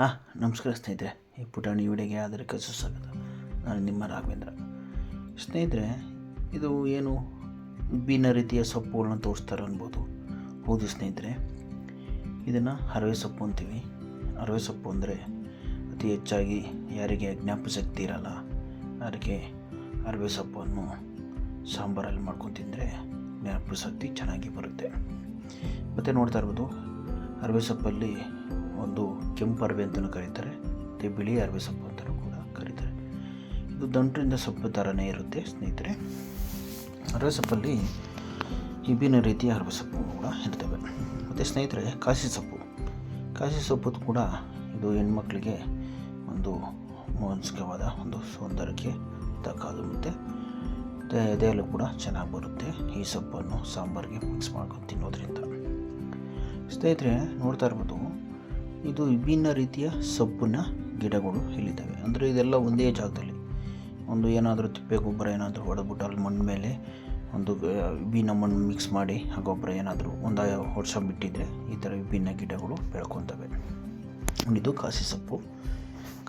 ಹಾಂ, ನಮಸ್ಕಾರ ಸ್ನೇಹಿತರೆ. ಈ ಪುಟಾಣಿ ವಿಡಿಯೋಗೆ ಆದರೆ ಸುಸ್ವಾಗತ. ನಾನು ನಿಮ್ಮ ರಾಘವೇಂದ್ರ. ಸ್ನೇಹಿತರೆ, ಇದು ಏನು ವಿಭಿನ್ನ ರೀತಿಯ ಸೊಪ್ಪುಗಳನ್ನ ತೋರಿಸ್ತಾರೆ ಅನ್ಬೋದು? ಹೌದು ಸ್ನೇಹಿತರೆ. ಇದನ್ನು ಹರವೆ ಸೊಪ್ಪು ಅಂತೀವಿ. ಹರವೆ ಸೊಪ್ಪು ಅಂದರೆ ಅತಿ ಹೆಚ್ಚಾಗಿ ಯಾರಿಗೆ ಜ್ಞಾಪಶಕ್ತಿ ಇರಲ್ಲ ಅದಕ್ಕೆ ಅರವೆ ಸೊಪ್ಪನ್ನು ಸಾಂಬಾರಲ್ಲಿ ಮಾಡ್ಕೊಂಡು ತಿಂದರೆ ಜ್ಞಾಪಶಕ್ತಿ ಚೆನ್ನಾಗಿ ಬರುತ್ತೆ. ಮತ್ತು ನೋಡ್ತಾ ಇರ್ಬೋದು, ಅರವೆ ಸೊಪ್ಪಲ್ಲಿ ಒಂದು ಕೆಂಪು ಅರವೆ ಅಂತಲೂ ಕರೀತಾರೆ. ಮತ್ತು ಬಿಳಿ ಅರವೆ ಸೊಪ್ಪು ಅಂತಲೂ ಕೂಡ ಕರೀತಾರೆ. ಇದು ದಂಟರಿಂದ ಸೊಪ್ಪು ಥರನೇ ಇರುತ್ತೆ ಸ್ನೇಹಿತರೆ. ಅರವೆ ಸೊಪ್ಪಲ್ಲಿ ವಿಭಿನ್ನ ರೀತಿಯ ಅರವೆ ಸೊಪ್ಪು ಕೂಡ ಇರ್ತವೆ. ಮತ್ತು ಸ್ನೇಹಿತರೆ ಕಾಸಿ ಸೊಪ್ಪು. ಕಾಸಿ ಸೊಪ್ಪು ಕೂಡ ಇದು ಹೆಣ್ಮಕ್ಳಿಗೆ ಒಂದು ಮಾನಸಿಕವಾದ ಒಂದು ಸೌಂದರ್ಯಕ್ಕೆ ತಕ್ಕದು ಮತ್ತು ಎದೆಯಲ್ಲೂ ಕೂಡ ಚೆನ್ನಾಗಿ ಬರುತ್ತೆ ಈ ಸೊಪ್ಪನ್ನು ಸಾಂಬಾರಿಗೆ ಮಿಕ್ಸ್ ಮಾಡ್ಕೊಂಡು ತಿನ್ನೋದ್ರಿಂದ. ಸ್ನೇಹಿತರೆ, ನೋಡ್ತಾ ಇರ್ಬೋದು ಇದು ವಿಭಿನ್ನ ರೀತಿಯ ಸೊಪ್ಪಿನ ಗಿಡಗಳು ಇಲ್ಲಿದ್ದಾವೆ. ಅಂದರೆ ಇದೆಲ್ಲ ಒಂದೇ ಜಾಗದಲ್ಲಿ. ಒಂದು ಏನಾದರೂ ತಿಪ್ಪೆ ಗೊಬ್ಬರ ಏನಾದರೂ ಹೊಡೆದ್ಬಿಟ್ಟು ಅಲ್ಲಿ ಮಣ್ಣು ಮೇಲೆ ಒಂದು ವಿಭಿನ್ನ ಮಣ್ಣು ಮಿಕ್ಸ್ ಮಾಡಿ ಆ ಗೊಬ್ಬರ ಏನಾದರೂ ಒಂದು ವರ್ಷ ಬಿಟ್ಟಿದ್ದರೆ ಈ ಥರ ವಿಭಿನ್ನ ಗಿಡಗಳು ಬೆಳ್ಕೊತವೆ. ಇದು ಕಾಸಿ ಸೊಪ್ಪು.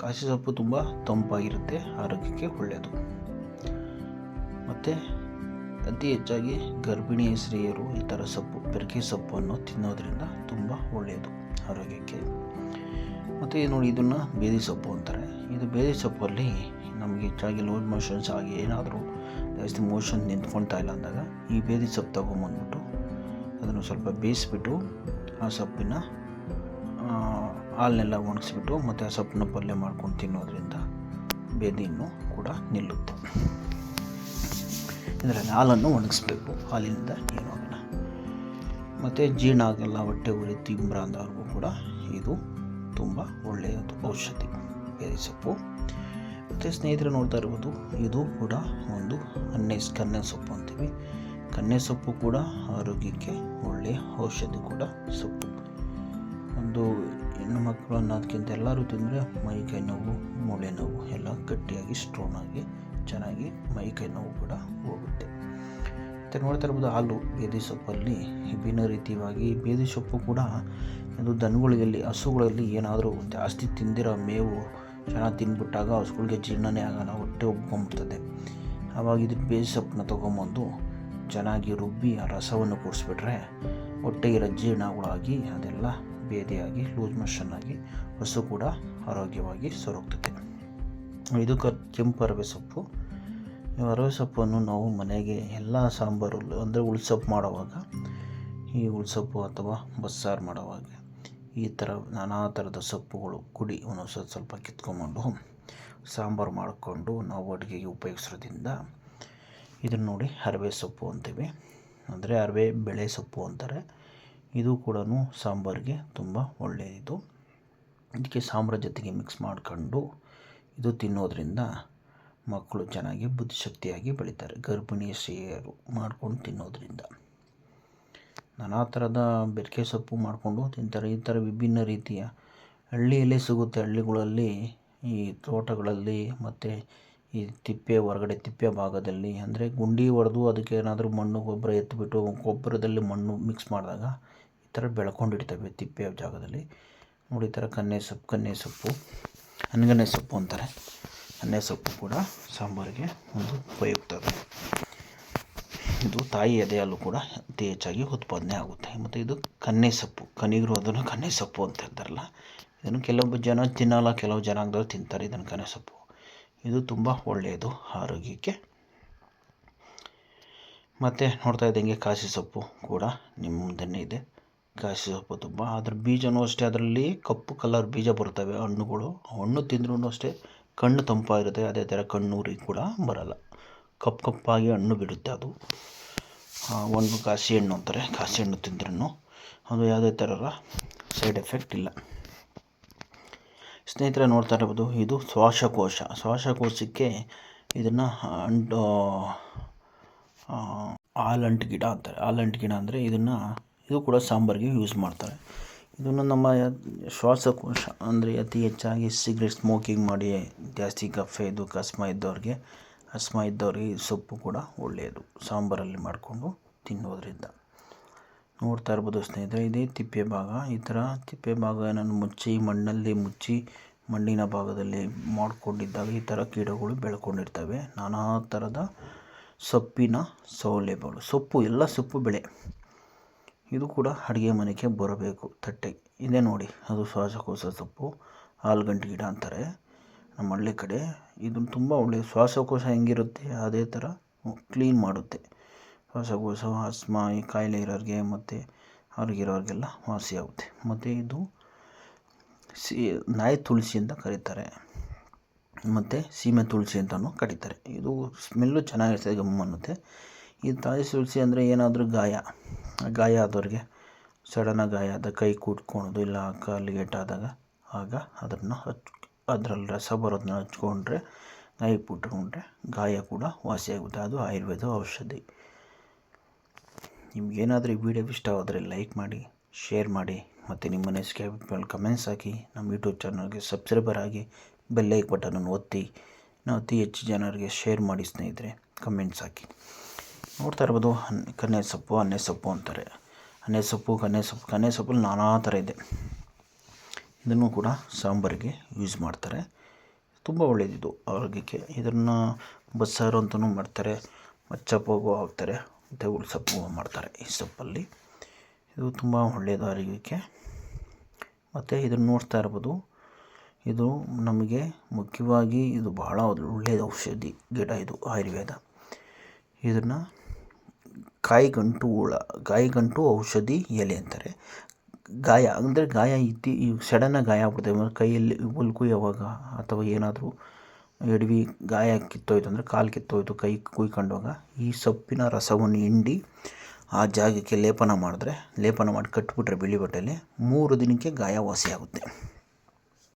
ಕಾಸಿ ಸೊಪ್ಪು ತುಂಬ ತಂಪಾಗಿರುತ್ತೆ, ಆರೋಗ್ಯಕ್ಕೆ ಒಳ್ಳೆಯದು ಮತ್ತು ಅತಿ ಹೆಚ್ಚಾಗಿ ಗರ್ಭಿಣಿ ಸ್ತ್ರೀಯರು ಈ ಥರ ಸೊಪ್ಪು ಬೆರಕೆ ಸೊಪ್ಪನ್ನು ತಿನ್ನೋದ್ರಿಂದ ತುಂಬ ಒಳ್ಳೆಯದು ಆರೋಗ್ಯಕ್ಕೆ. ಮತ್ತು ನೋಡಿ ಇದನ್ನು ಬೇದಿ ಸೊಪ್ಪು ಅಂತಾರೆ. ಇದು ಬೇದಿ ಸೊಪ್ಪಲ್ಲಿ ನಮಗೆ ಹೆಚ್ಚಾಗಿ ಲೋಡ್ ಮೋಷನ್ಸ್ ಆಗಿ ಏನಾದರೂ ಜಾಸ್ತಿ ಮೋಷನ್ ನಿಂತ್ಕೊಳ್ತಾ ಇಲ್ಲ ಅಂದಾಗ ಈ ಬೇದಿ ಸೊಪ್ಪು ತೊಗೊಂಬಂದ್ಬಿಟ್ಟು ಅದನ್ನು ಸ್ವಲ್ಪ ಬೇಯಿಸ್ಬಿಟ್ಟು ಆ ಸೊಪ್ಪಿನ ಹಾಲನ್ನೆಲ್ಲ ಒಣಗಿಸ್ಬಿಟ್ಟು ಮತ್ತು ಆ ಸೊಪ್ಪನ್ನ ಪಲ್ಯ ಮಾಡ್ಕೊಂಡು ತಿನ್ನೋದ್ರಿಂದ ಬೇದಿಯನ್ನು ಕೂಡ ನಿಲ್ಲುತ್ತೆ. ಇದರಲ್ಲಿ ಹಾಲನ್ನು ಒಣಗಿಸ್ಬೇಕು. ಹಾಲಿನಿಂದ ಏನೂ ಮತ್ತು ಜೀರ್ಣ ಆಗಲ್ಲ ಹೊಟ್ಟೆ ಉರಿ ತಿಂಬ್ರ ಅಂದವ್ರಿಗೂ ಕೂಡ ಇದು ತುಂಬ ಒಳ್ಳೆಯದು. ಔಷಧಿ, ಬೇರೆ ಸೊಪ್ಪು. ಮತ್ತು ಸ್ನೇಹಿತರು ನೋಡ್ತಾ ಇರ್ಬೋದು, ಇದು ಕೂಡ ಒಂದು ಅನ್ನೆ ಕನ್ನೆ ಸೊಪ್ಪು ಅಂತೀವಿ. ಕನ್ನೆ ಸೊಪ್ಪು ಕೂಡ ಆರೋಗ್ಯಕ್ಕೆ ಒಳ್ಳೆಯ ಔಷಧಿ ಕೂಡ ಸೊಪ್ಪು. ಒಂದು ಹೆಣ್ಣು ಮಕ್ಕಳು ಅನ್ನೋದಕ್ಕಿಂತ ಎಲ್ಲರೂ ತಿಂದರೆ ಮೈಕೈ ನೋವು, ಮೂಳೆ ನೋವು ಎಲ್ಲ ಗಟ್ಟಿಯಾಗಿ ಸ್ಟ್ರಾಂಗ್ ಆಗಿ, ಚೆನ್ನಾಗಿ ಮೈಕೈ ನೋವು ಕೂಡ ಹೋಗುತ್ತೆ. ಮತ್ತು ನೋಡ್ತಾ ಇರ್ಬೋದು ಹಾಲು, ಬೇದಿ ಸೊಪ್ಪಲ್ಲಿ ವಿಭಿನ್ನ ರೀತಿಯಾಗಿ ಬೇದಿ ಸೊಪ್ಪು ಕೂಡ ಇದು ದನಗಳಲ್ಲಿ ಹಸುಗಳಲ್ಲಿ ಏನಾದರೂ ಜಾಸ್ತಿ ತಿಂದಿರೋ ಮೇವು ಚೆನ್ನಾಗಿ ತಿಂದ್ಬಿಟ್ಟಾಗ ಹಸುಗಳಿಗೆ ಜೀರ್ಣನೇ ಆಗಲ್ಲ, ಹೊಟ್ಟೆ ಒಪ್ಕೊಂಬಿಡ್ತದೆ ಆವಾಗ ಇದು ಬೇದಿ ಸೊಪ್ಪನ್ನ ತೊಗೊಂಬಂದು ಚೆನ್ನಾಗಿ ರುಬ್ಬಿ ಆ ರಸವನ್ನು ಕೂಡಿಸ್ಬಿಟ್ರೆ ಹೊಟ್ಟೆಗಿರೋ ಜೀರ್ಣಗಳಾಗಿ ಅದೆಲ್ಲ ಬೇದಿಯಾಗಿ, ಲೂಸ್ ಮೋಷನ್ ಆಗಿ ಹಸು ಕೂಡ ಆರೋಗ್ಯವಾಗಿ ಸೊರಗ್ತದೆ ಇದು ಕೆಂಪು ಅರವೆ ಸೊಪ್ಪು. ಈ ಸೊಪ್ಪನ್ನು ನಾವು ಮನೆಗೆ ಎಲ್ಲ ಸಾಂಬಾರು ಅಂದರೆ ಉಳ್ಸೊಪ್ಪು ಮಾಡುವಾಗ, ಈ ಉಳ್ಸೊಪ್ಪು ಅಥವಾ ಬಸ್ಸಾರು ಮಾಡುವಾಗ, ಈ ಥರ ನಾನಾ ಥರದ ಸೊಪ್ಪುಗಳು ಕುಡಿ, ಒಂದೊಂದು ಸ್ವಲ್ಪ ಸ್ವಲ್ಪ ಕಿತ್ಕೊಂಬಂಡು ಸಾಂಬಾರು ಮಾಡಿಕೊಂಡು ನಾವು ಅಡುಗೆಗೆ ಉಪಯೋಗಿಸೋದ್ರಿಂದ ಇದನ್ನು ನೋಡಿ ಅರವೆ ಸೊಪ್ಪು ಅಂತೀವಿ. ಅಂದರೆ ಅರವೆ ಬೆಳೆ ಸೊಪ್ಪು ಅಂತಾರೆ. ಇದು ಕೂಡ ಸಾಂಬಾರಿಗೆ ತುಂಬ ಒಳ್ಳೆಯದು. ಇದಕ್ಕೆ ಸಾಂಬಾರ ಜೊತೆಗೆ ಮಿಕ್ಸ್ ಮಾಡ್ಕೊಂಡು ಇದು ತಿನ್ನೋದ್ರಿಂದ ಮಕ್ಕಳು ಚೆನ್ನಾಗಿ ಬುದ್ಧಿಶಕ್ತಿಯಾಗಿ ಬೆಳೀತಾರೆ. ಗರ್ಭಿಣಿ ಸೇರು ಮಾಡ್ಕೊಂಡು ತಿನ್ನೋದ್ರಿಂದ. ನಾನಾ ಥರದ ಬೆರಕೆ ಸೊಪ್ಪು ಮಾಡಿಕೊಂಡು ತಿಂತಾರೆ. ಈ ಥರ ವಿಭಿನ್ನ ರೀತಿಯ ಹಳ್ಳಿಯಲ್ಲಿ ಸಿಗುತ್ತೆ. ಹಳ್ಳಿಗಳಲ್ಲಿ ಈ ತೋಟಗಳಲ್ಲಿ ಮತ್ತು ಈ ತಿಪ್ಪೆ, ಹೊರಗಡೆ ತಿಪ್ಪೆ ಭಾಗದಲ್ಲಿ ಅಂದರೆ ಗುಂಡಿ ಹೊಡೆದು ಅದಕ್ಕೆ ಏನಾದರೂ ಮಣ್ಣು, ಗೊಬ್ಬರ ಎತ್ತಿಬಿಟ್ಟು ಗೊಬ್ಬರದಲ್ಲಿ ಮಣ್ಣು ಮಿಕ್ಸ್ ಮಾಡಿದಾಗ ಈ ಥರ ಬೆಳ್ಕೊಂಡಿರ್ತವೆ ತಿಪ್ಪೆ ಜಾಗದಲ್ಲಿ. ನೋಡಿ ಈ ಥರ ಕನ್ನೆ ಸೊಪ್ಪು ಕನ್ನೆ ಸೊಪ್ಪು ಅನಗನೆ ಸೊಪ್ಪು ಅಂತಾರೆ. ಕನ್ನೆ ಸೊಪ್ಪು ಕೂಡ ಸಾಂಬಾರಿಗೆ ಒಂದು ಉಪಯುಕ್ತ. ಇದು ತಾಯಿ ಎದೆಯಲ್ಲೂ ಕೂಡ ಅತಿ ಹೆಚ್ಚಾಗಿ ಉತ್ಪಾದನೆ ಆಗುತ್ತೆ. ಮತ್ತು ಇದು ಕನ್ನೆ ಸೊಪ್ಪು. ಕನಿಗರು ಅದನ್ನು ಕನ್ನೆ ಸೊಪ್ಪು ಅಂತ ಹೇಳ್ತಾರಲ್ಲ, ಇದನ್ನು ಕೆಲವೊಬ್ಬ ಜನ ತಿನ್ನಲ್ಲ, ಕೆಲವು ಜನಾಂಗದವ್ರು ತಿಂತಾರೆ ಇದನ್ನು ಕನ್ನೆ ಸೊಪ್ಪು. ಇದು ತುಂಬ ಒಳ್ಳೆಯದು, ಆರೋಗ್ಯಕ್ಕೆ. ಮತ್ತು ನೋಡ್ತಾ ಇದ್ದಂಗೆ ಕಾಸಿ ಸೊಪ್ಪು ಕೂಡ ನಿಮ್ಮ ಮುಂದೆನೇ ಇದೆ. ಕಾಸಿ ಸೊಪ್ಪು ತುಂಬ ಅದ್ರ ಬೀಜನೂ ಅಷ್ಟೇ, ಅದರಲ್ಲಿ ಕಪ್ಪು ಕಲರ್ ಬೀಜ ಬರ್ತವೆ ಹಣ್ಣುಗಳು. ಹಣ್ಣು ತಿಂದ್ರೂ ಅಷ್ಟೇ ಕಣ್ಣು ತಂಪಾಗಿರುತ್ತೆ, ಅದೇ ಥರ ಕಣ್ಣೂರಿ ಕೂಡ ಬರಲ್ಲ. ಕಪ್ಪು ಕಪ್ಪಾಗಿ ಹಣ್ಣು ಬಿಡುತ್ತೆ ಅದು. ಒಂದು ಕಾಸಿ ಹಣ್ಣು ಅಂತಾರೆ, ಕಾಸಿ ಹಣ್ಣು ತಿಂದ್ರೂ ಅದು ಯಾವುದೇ ಥರದ ಸೈಡ್ ಎಫೆಕ್ಟ್ ಇಲ್ಲ. ಸ್ನೇಹಿತರೆ, ನೋಡ್ತಾ ಇರ್ಬೋದು, ಇದು ಶ್ವಾಸಕೋಶ. ಶ್ವಾಸಕೋಶಕ್ಕೆ ಇದನ್ನು ಅಂಟು ಆಲಂಟ್ ಗಿಡ ಅಂತಾರೆ. ಆಲಂಟ್ ಗಿಡ ಅಂದರೆ ಇದನ್ನು, ಇದು ಕೂಡ ಸಾಂಬಾರಿಗೆ ಯೂಸ್ ಮಾಡ್ತಾರೆ. ಇದನ್ನು ನಮ್ಮ ಶ್ವಾಸಕೋಶ ಅಂದರೆ ಅತಿ ಹೆಚ್ಚಾಗಿ ಸಿಗ್ರೆಟ್ ಸ್ಮೋಕಿಂಗ್ ಮಾಡಿ, ಜಾಸ್ತಿ ಕಫೆ ಇದು ಕಸ್ಮ ಇದ್ದವ್ರಿಗೆ, ಅಸ್ಮ ಇದ್ದವ್ರಿಗೆ ಈ ಸೊಪ್ಪು ಕೂಡ ಒಳ್ಳೆಯದು. ಸಾಂಬಾರಲ್ಲಿ ಮಾಡಿಕೊಂಡು ತಿನ್ನೋದ್ರಿಂದ. ನೋಡ್ತಾ ಇರ್ಬೋದು ಸ್ನೇಹಿತರೆ, ಇದೇ ತಿಪ್ಪೆ ಭಾಗ. ಈ ಥರ ತಿಪ್ಪೆ ಭಾಗವನ್ನು ಮುಚ್ಚಿ, ಮಣ್ಣಲ್ಲಿ ಮುಚ್ಚಿ, ಮಣ್ಣಿನ ಭಾಗದಲ್ಲಿ ಮಾಡಿಕೊಂಡಿದ್ದಾಗ ಈ ಥರ ಕೀಟಗಳು ಬೆಳ್ಕೊಂಡಿರ್ತವೆ. ನಾನಾ ಥರದ ಸೊಪ್ಪಿನ ಸೌಲಭ್ಯಗಳು. ಸೊಪ್ಪು, ಎಲ್ಲ ಸೊಪ್ಪು ಬೆಳೆ. ಇದು ಕೂಡ ಅಡುಗೆ ಮನೆಗೆ ಬರಬೇಕು, ತಟ್ಟೆ. ಇದೆ ನೋಡಿ, ಅದು ಶ್ವಾಸಕೋಶ ಸೊಪ್ಪು ಆಲೂಗಡ್ಡೆ ಗಿಡ ಅಂತಾರೆ. ನಮ್ಮ ಹಳ್ಳಿ ಕಡೆ ಇದು ತುಂಬ ಒಳ್ಳೆಯ ಶ್ವಾಸಕೋಶ ಹೆಂಗಿರುತ್ತೆ, ಅದೇ ಥರ ಕ್ಲೀನ್ ಮಾಡುತ್ತೆ. ಶ್ವಾಸಕೋಶ ಆಸ್ಮಾ ಈ ಕಾಯಿಲೆ ಇರೋರಿಗೆ ಮತ್ತು ಅವ್ರಿಗಿರೋರಿಗೆಲ್ಲ ವಾಸಿ ಆಗುತ್ತೆ. ಮತ್ತು ಇದು ಸಿ, ನಾಯಿ ತುಳಸಿ ಅಂತ ಕರೀತಾರೆ. ಮತ್ತು ಸೀಮೆ ತುಳಸಿ ಅಂತಲೂ ಕರೀತಾರೆ. ಇದು ಸ್ಮೆಲ್ಲು ಚೆನ್ನಾಗಿರ್ತದೆ ಗಮ್ಮನ್ನುತ್ತೆ ಈ ತಾಯಿ ತುಳಸಿ ಅಂದರೆ ಏನಾದರೂ ಗಾಯ. ಗಾಯ ಆದವ್ರಿಗೆ ಸಡನ್ನಾಗಿ ಗಾಯ ಆದ ಕೈ ಕೂಡ್ಕೊಳೋದು ಇಲ್ಲ ಕಾಲಿಗೆ ಏಟಾದಾಗ ಆಗ ಅದನ್ನು ಹಚ್ ಅದರಲ್ಲಿ ರಸ ಬರೋದನ್ನ ಹಚ್ಕೊಂಡ್ರೆ ಗಾಯಕ್ಕೆ ಬಿಟ್ಕೊಂಡ್ರೆ ಗಾಯ ಕೂಡ ವಾಸಿಯಾಗುತ್ತೆ ಅದು ಆಯುರ್ವೇದ ಔಷಧಿ. ನಿಮ್ಗೇನಾದರೂ ಈ ವಿಡಿಯೋ ಇಷ್ಟವಾದರೆ ಲೈಕ್ ಮಾಡಿ, ಶೇರ್ ಮಾಡಿ ಮತ್ತು ನಿಮ್ಮ ನೆಸ್ಕೆ ಮೇಲೆ ಕಮೆಂಟ್ಸ್ ಹಾಕಿ. ನಮ್ಮ ಯೂಟ್ಯೂಬ್ ಚಾನಲ್ಗೆ ಸಬ್ಸ್ಕ್ರೈಬರ್ ಆಗಿ ಬೆಲ್ಲೈಕ್ ಬಟನನ್ನು ಒತ್ತಿ, ನಾವು ಅತಿ ಹೆಚ್ಚು ಜನರಿಗೆ ಶೇರ್ ಮಾಡಿ ಸ್ನೇಹಿತರೆ, ಕಮೆಂಟ್ಸ್ ಹಾಕಿ. ನೋಡ್ತಾ ಇರ್ಬೋದು, ಹನ್ ಸೊಪ್ಪು ಅನ್ನೆ ಸೊಪ್ಪು ಅಂತಾರೆ. ಅನ್ನೆ ಸೊಪ್ಪು ಕನ್ನೆ ಸೊಪ್ಪು ಕನ್ನೆ ಸೊಪ್ಪು ನಾನಾ ಥರ ಇದೆ. ಇದನ್ನು ಕೂಡ ಸಾಂಬಾರಿಗೆ ಯೂಸ್ ಮಾಡ್ತಾರೆ. ತುಂಬ ಒಳ್ಳೆಯದಿದು ಆರೋಗ್ಯಕ್ಕೆ. ಇದನ್ನು ಬಸ್ಸಾರು ಅಂತಲೂ ಮಾಡ್ತಾರೆ ಮಚ್ಚಪ್ಪಗೂ ಹಾಕ್ತಾರೆ, ಮತ್ತು ಸೊಪ್ಪು ಮಾಡ್ತಾರೆ ಈ ಸೊಪ್ಪಲ್ಲಿ. ಇದು ತುಂಬ ಒಳ್ಳೆಯದು ಆರೋಗ್ಯಕ್ಕೆ. ಮತ್ತು ಇದನ್ನು ನೋಡ್ತಾ ಇರ್ಬೋದು, ಇದು ನಮಗೆ ಮುಖ್ಯವಾಗಿ ಇದು ಬಹಳ ಒಳ್ಳೆಯ ಔಷಧಿ ಗಿಡ ಇದು, ಆಯುರ್ವೇದ. ಇದನ್ನು ಕಾಯಿಗಂಟು ಹುಳ ಕಾಯಿಗಂಟು ಔಷಧಿ ಎಲೆ ಅಂತಾರೆ. ಗಾಯ ಅಂದರೆ ಗಾಯ ಇದ್ದು ಸಡನ್ನಾಗಿ ಗಾಯ ಆಗ್ಬಿಡ್ತವೆ ಕೈಯಲ್ಲಿ ಉಲ್ಕು ಯಾವಾಗ ಅಥವಾ ಏನಾದರೂ ಎಡವಿ ಗಾಯ ಕಿತ್ತೋಯ್ತು ಅಂದರೆ ಕಾಲು ಕಿತ್ತೋಯ್ತು, ಕೈ ಕುಯ್ಕೊಂಡಾಗ ಈ ಸೊಪ್ಪಿನ ರಸವನ್ನು ಹಿಂಡಿ ಆ ಜಾಗಕ್ಕೆ ಲೇಪನ ಮಾಡಿದ್ರೆ, ಲೇಪನ ಮಾಡಿ ಕಟ್ಬಿಟ್ರೆ ಬಿಳಿ ಬಟ್ಟೆಯಲ್ಲಿ ಮೂರು ದಿನಕ್ಕೆ ಗಾಯ ವಾಸಿಯಾಗುತ್ತೆ.